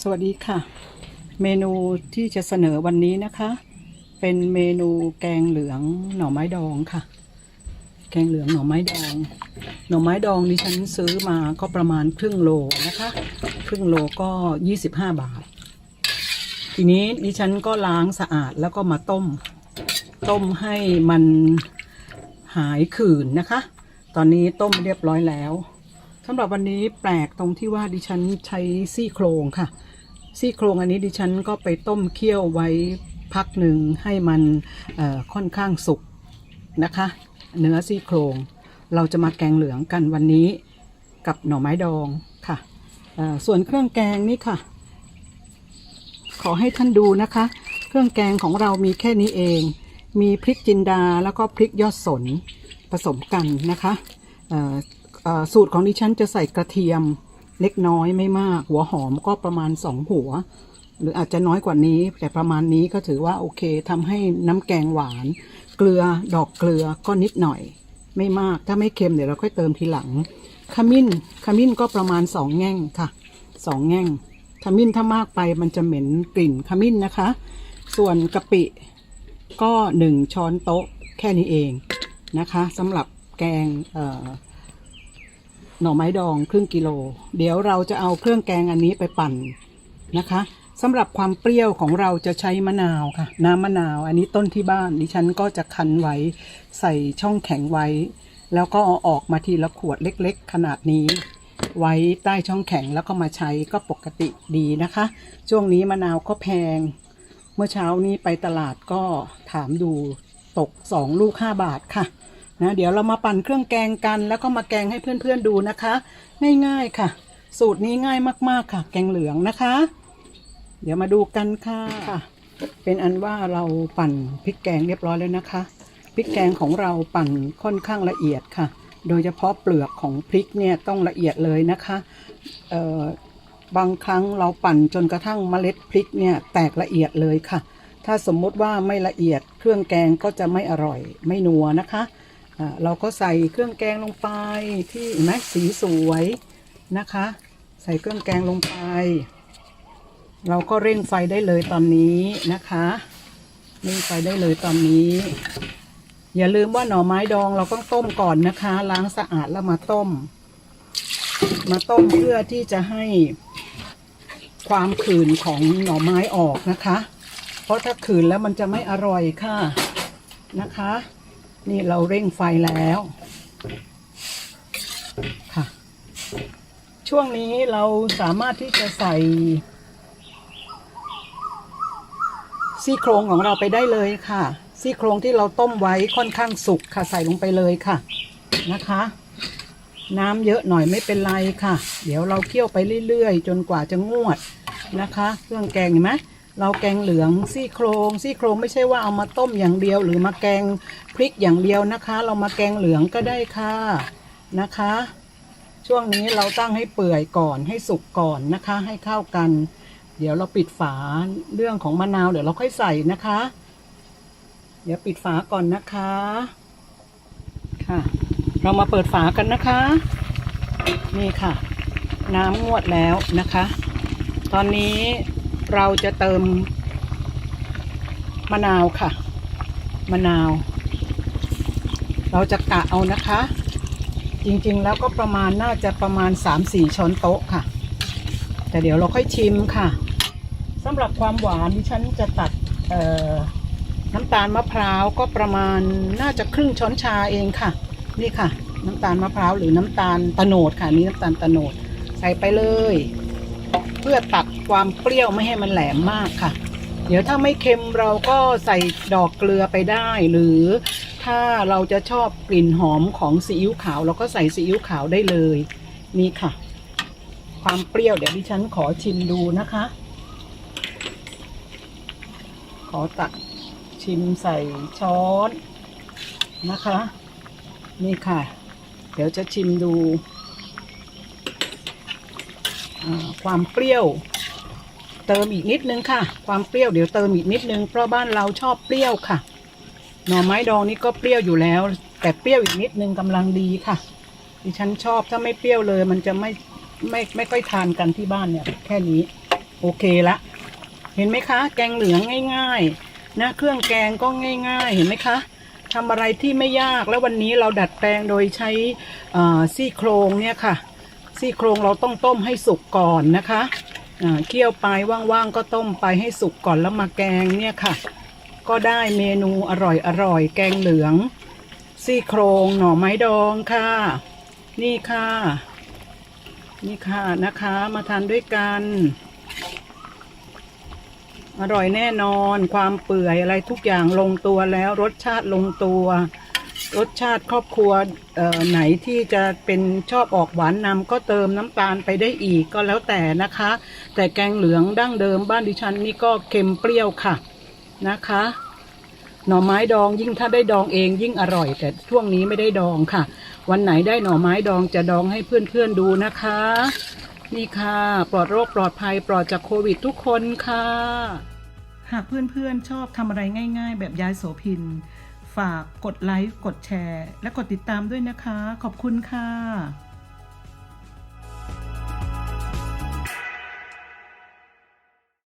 สวัสดีค่ะ เมนูที่จะเสนอวันนี้นะคะ เป็นเมนูแกงเหลืองหน่อไม้ดองค่ะ แกงเหลืองหน่อไม้ดอง หน่อไม้ดองดิฉันซื้อมาก็ประมาณครึ่งโลนะคะ ครึ่งโลก็ 25 บาท ทีนี้ดิฉันก็ล้างสะอาดแล้วก็มาต้ม ต้มให้มันหายขื่นนะคะ ตอนนี้ต้มเรียบร้อยแล้ว สำหรับวันนี้แปลกตรงที่ว่าดิฉันใช้ซี่โครงค่ะ ซี่โครงอันนี้ดิฉันก็ไปต้มเคี่ยวไว้พักหนึ่งให้มันค่อนข้างสุกนะคะ เนื้อซี่โครง เราจะมาแกงเหลืองกันวันนี้กับหน่อไม้ดองค่ะ ส่วนเครื่องแกงนี่ค่ะ ขอให้ท่านดูนะคะ เครื่องแกงของเรามีแค่นี้เอง มีพริกจินดาแล้วก็พริกยอดสนผสมกันนะคะ สูตรของดิฉันจะใส่กระเทียมเล็กน้อยไม่มาก หัวหอมก็ประมาณสองหัว หรืออาจจะน้อยกว่านี้ แต่ประมาณนี้ก็ถือว่าโอเคทำให้น้ำแกงหวาน เกลือดอกเกลือก็นิดหน่อย ไม่มากถ้าไม่เค็มเดี๋ยวเราค่อยเติมทีหลังขมิ้นขมิ้นก็ประมาณสองแง่งค่ะสองแง่งขมิ้นถ้ามากไปมันจะเหม็นกลิ่นขมิ้นนะคะ ส่วนกะปิก็หนึ่งช้อนโต๊ะแค่นี้เองนะคะสำหรับแกงเอ่อ หน่อไม้ดองครึ่งกิโล เดี๋ยวเราจะเอาเครื่องแกงอันนี้ไปปั่นนะคะสำหรับความเปรี้ยวของเราจะใช้มะนาวค่ะ น้ำมะนาว อันนี้ต้นที่บ้านดิฉันก็จะคั้นไว้ใส่ช่องแข็งไว้ แล้วก็เอาออกมาทีละขวดเล็กๆ ขนาดนี้ ไว้ใต้ช่องแข็งแล้วก็มาใช้ก็ปกติดีนะคะ ช่วงนี้มะนาวก็แพง เมื่อเช้านี้ไปตลาดก็ถามดูตกสองลูกห้าบาทค่ะ นะเดี๋ยวเรามาปั่นเครื่องแกงกัน แล้วก็มาแกงให้เพื่อนๆดูนะคะ ง่ายๆค่ะ สูตรนี้ง่ายมากๆค่ะ แกงเหลืองนะคะ เดี๋ยวมาดูกันค่ะ เป็นอันว่าเราปั่นพริกแกงเรียบร้อยแล้วนะคะพริกแกงของเราปั่นค่อนข้างละเอียดค่ะ โดยเฉพาะเปลือกของพริกเนี่ยต้องละเอียดเลยนะคะเอ่อบางครั้งเราปั่นจนกระทั่งเมล็ดพริกเนี่ยแตกละเอียดเลยค่ะ ถ้าสมมติว่าไม่ละเอียดเครื่องแกงก็จะไม่อร่อยไม่นัวนะคะ เราก็ใส่เครื่องแกงลงไปที่เห็นไหมสีสวยนะคะ ใส่เครื่องแกงลงไป เราก็เร่งไฟได้เลยตอนนี้นะคะเร่งไฟได้เลยตอนนี้ อย่าลืมว่าหน่อไม้ดองเราต้องต้มก่อนนะคะ ล้างสะอาดแล้วมาต้ม มาต้มเพื่อที่จะให้ความขืนของหน่อไม้ออกนะคะ เพราะถ้าขืนแล้วมันจะไม่อร่อยค่ะนะคะ นี่เราเร่งไฟแล้วค่ะ ช่วงนี้เราสามารถที่จะใส่ซี่โครงของเราไปได้เลยค่ะ ซี่โครงที่เราต้มไว้ค่อนข้างสุกค่ะใส่ลงไปเลยค่ะนะคะ น้ำเยอะหน่อยไม่เป็นไรค่ะ เดี๋ยวเราเคี่ยวไปเรื่อยๆ จนกว่าจะงวดนะคะ เครื่องแกงเห็นไหม เราแกงเหลืองซี่โครงซี่โครงไม่ใช่ว่าเอามาต้มอย่างเดียว หรือมาแกงพริกอย่างเดียวนะคะ เรามาแกงเหลืองก็ได้ค่ะนะคะ ช่วงนี้เราตั้งให้เปื่อยก่อนให้สุกก่อนนะคะ ให้เข้ากัน เดี๋ยวเราปิดฝาเรื่องของมะนาวเดี๋ยวเราค่อยใส่นะคะ เดี๋ยวปิดฝาก่อนนะคะค่ะ เรามาเปิดฝากันนะคะ นี่ค่ะ น้ำงวดแล้วนะคะ ตอนนี้ เราจะเติมมะนาวค่ะ มะนาว เราจะกะเอานะคะ จริงๆแล้วก็ประมาณน่าจะประมาณ 3-4 ช้อนโต๊ะค่ะ แต่เดี๋ยวเราค่อยชิมค่ะสำหรับความหวานดิฉันจะตัดน้ำตาลมะพร้าวก็ประมาณน่าจะครึ่งช้อนชาเองค่ะ นี่ค่ะ น้ำตาลมะพร้าวหรือน้ำตาลตะโนดค่ะนี่น้ำตาลตะโนดใส่ไปเลย เพื่อตัด ความเปรี้ยวไม่ให้มันแหลมมากค่ะ เดี๋ยวถ้าไม่เค็มเราก็ใส่ดอกเกลือไปได้ หรือถ้าเราจะชอบกลิ่นหอมของซีอิ๊วขาวเราก็ใส่ซีอิ๊วขาวได้เลย นี่ค่ะ ความเปรี้ยวเดี๋ยวดิฉันขอชิมดูนะคะ ขอตักชิมใส่ช้อนนะคะ นี่ค่ะ เดี๋ยวจะชิมดูความเปรี้ยว เติมอีกนิดนึงค่ะ ความเปรี้ยวเดี๋ยวเติมอีกนิดนึง เพราะบ้านเราชอบเปรี้ยวค่ะ หน่อไม้ดองนี่ก็เปรี้ยวอยู่แล้ว แต่เปรี้ยวอีกนิดนึงกำลังดีค่ะ ดิฉันชอบถ้าไม่เปรี้ยวเลย มันจะไม่ไม่ไม่ค่อยทานกันที่บ้านเนี่ย แค่นี้ โอเคละ เห็นไหมคะ แกงเหลืองง่ายๆนะเครื่องแกงก็ง่าย ๆ เห็นไหมคะทำอะไรที่ไม่ยากแล้ววันนี้เราดัดแปลงโดยใช้ซี่โครงเนี่ยค่ะ ซี่โครงเราต้องต้มให้สุกก่อนนะคะ เคี่ยวไปว่างๆก็ต้มไปให้สุกก่อนแล้วมาแกงเนี่ยค่ะ ก็ได้เมนูอร่อยๆแกงเหลือง ซี่โครงหน่อไม้ดองค่ะ นี่ค่ะ นี่ค่ะนะคะมาทานด้วยกัน อร่อยแน่นอนความเปื่อยอะไรทุกอย่างลงตัวแล้วรสชาติลงตัว รสชาติครอบครัวไหนที่จะเป็นชอบออกหวานนำก็เติมน้ำตาลไปได้อีกก็แล้วแต่นะคะ แต่แกงเหลืองดั้งเดิมบ้านดิฉันนี่ก็เค็มเปรี้ยวค่ะนะคะ หน่อไม้ดองยิ่งถ้าได้ดองเองยิ่งอร่อย แต่ช่วงนี้ไม่ได้ดองค่ะ วันไหนได้หน่อไม้ดองจะดองให้เพื่อนๆดูนะคะ นี่ค่ะ ปลอดโรคปลอดภัยปลอดจากโควิดทุกคนค่ะ หากเพื่อนๆชอบทำอะไรง่าย ๆ แบบยายโสพิน ฝากกดไลค์ กดแชร์ และกดติดตามด้วยนะคะ ขอบคุณค่ะ